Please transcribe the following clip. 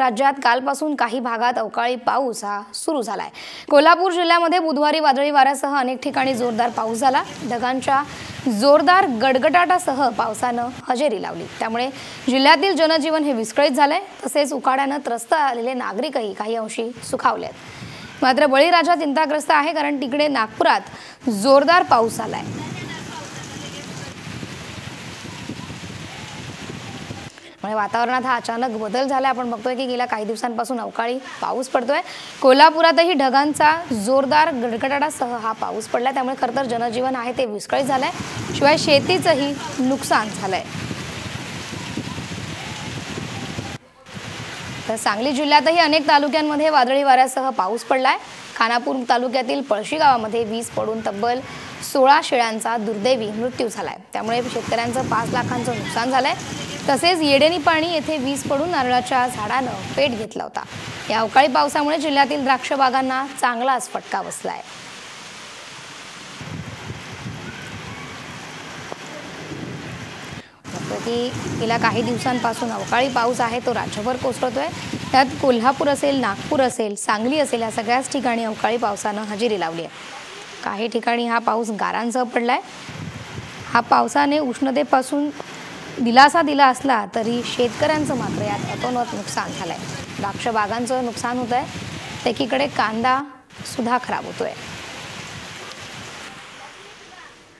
राज्यात कालपासून काही भागात अवकाळी पाऊस हा सुरू झालाय. कोल्हापूर जिल्ह्यामध्ये बुधवारी वादळी वाऱ्यासह अनेक ठिकाणी जोरदार पाऊस झाला. ढगांच्या जोरदार गडगडाटासह पावसानं हजेरी लावली. त्यामुळे जिल्ह्यातील जनजीवन हे विस्कळीत झालंय. तसेच उकाड्यानं त्रस्त आलेले नागरिकही काही अंशी सुखावलेत मात्र बळीराजा चिंताग्रस्त आहे कारण तिकडे नागपुरात जोरदार पाऊस आलाय म्हणजे वातावरणात हा अचानक बदल झाला आपण बघतोय की गेल्या काही दिवसांपासून अवकाळी पाऊस पडतोय. कोल्हापुरातही ढगांचा जोरदार गडगडाटासह हा पाऊस पडला त्यामुळे खरं तर जनजीवन आहे ते विस्कळीत झालंय. शिवाय शेतीचंही नुकसान झालंय. तर सांगली जिल्ह्यातही अनेक तालुक्यांमध्ये वादळी वाऱ्यासह पाऊस पडलाय. खानापूर तालुक्यातील पळशी गावामध्ये वीज पडून तब्बल सोळा शेळ्यांचा दुर्दैवी मृत्यू झालाय. त्यामुळे शेतकऱ्यांचं पाच लाखांचं नुकसान झालंय. तसेच येडेनी पाणी येथे वीज पडून नारळाच्या झाडानं पेट घेतला होता. या अवकाळी पावसामुळे जिल्ह्यातील द्राक्ष बागांना चांगलाच फटका बसलाय. की गेल्या काही दिवसांपासून अवकाळी पाऊस आहे तो राज्यभर कोसळतोय. त्यात कोल्हापूर असेल नागपूर असेल सांगली असेल या सगळ्याच ठिकाणी अवकाळी पावसानं हजेरी लावली आहे. काही ठिकाणी हा पाऊस गारांसह पडलाय. हा पावसाने उष्णतेपासून दिलासा दिला असला तरी शेतकऱ्यांचं मात्र यात अतोनात नुकसान झालं आहे द्राक्ष बागांचं नुकसान होत आहे एकीकडे कांदा सुद्धा खराब आहे